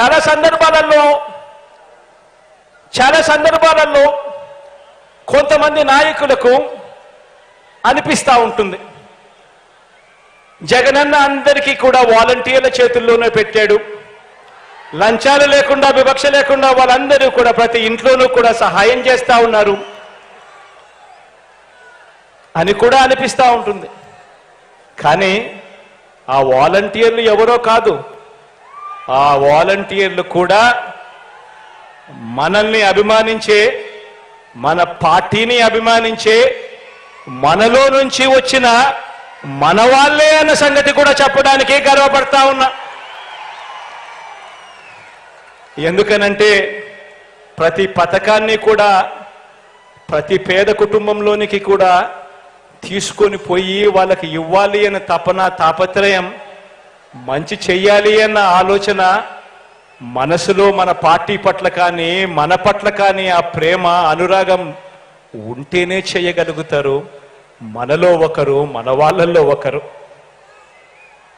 చాలా సందర్భాలలో చాలా సందర్భాలలో కొంతమంది నాయకులకు అనిపిస్తూ ఉంటుంది. జగనన్న అందరికీ కూడా వాలంటీర్ల చేతుల్లోనే పెట్టాడు. లంచాలు లేకుండా వివక్ష లేకుండా వాళ్ళందరూ కూడా ప్రతి ఇంట్లోనూ కూడా సహాయం చేస్తూ ఉన్నారు. అని కూడా అనిపిస్తూ ఉంటుంది. కానీ ఆ వాలంటీర్లు ఎవరో కాదు. ఆ వాలంటీర్లు కూడా మనల్ని అభిమానించే మన పార్టీని అభిమానించే మనలో నుంచి వచ్చిన మన వాళ్ళే అన్న సంగతి కూడా చెప్పడానికి గర్వపడతా ఉన్నా. ఎందుకనంటే ప్రతి పథకాన్ని కూడా ప్రతి పేద కుటుంబంలోనికి కూడా తీసుకొని పోయి వాళ్ళకి ఇవ్వాలి అనే తపన తాపత్రయం మంచి చెయ్యాలి అన్న ఆలోచన మనసులో మన పార్టీ పట్ల కానీ మన పట్ల కానీ ఆ ప్రేమ అనురాగం ఉంటేనే చేయగలుగుతారు. మనలో ఒకరు మన వాళ్ళల్లో ఒకరు.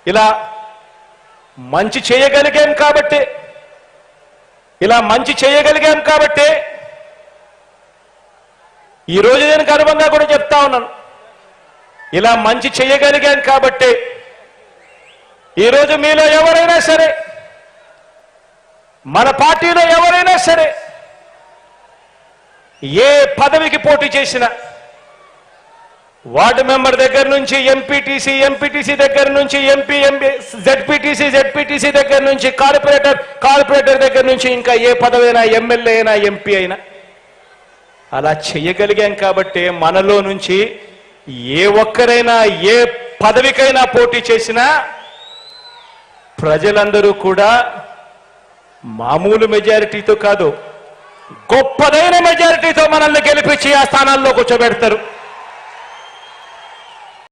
ఇలా మంచి చేయగలిగాం కాబట్టి ఇలా మంచి చేయగలిగాం కాబట్టి ఈరోజు నేను గర్వంగా కూడా చెప్తా ఉన్నాను. ఇలా మంచి చేయగలిగాం కాబట్టి ఈరోజు మీలో ఎవరైనా సరే మన పార్టీలో ఎవరైనా సరే ఏ పదవికి పోటీ చేసినా వార్డు మెంబర్ దగ్గర నుంచి ఎంపీటీసీ ఎంపీటీసీ దగ్గర నుంచి ఎంపీ ఎంపీ జెడ్పీటీసీ జెడ్పీటీసీ దగ్గర నుంచి కార్పొరేటర్ కార్పొరేటర్ దగ్గర నుంచి ఇంకా ఏ పదవి అయినా ఎమ్మెల్యే అయినా ఎంపీ అయినా అలా చెయ్యగలిగాం కాబట్టి మనలో నుంచి ఏ ఒక్కరైనా ఏ పదవికైనా పోటీ చేసినా ప్రజలందరూ కూడా మామూలు మెజారిటీతో కాదు గొప్పదైన మెజారిటీతో మనల్ని గెలిపించి ఆ స్థానాల్లో కూర్చోబెడతారు.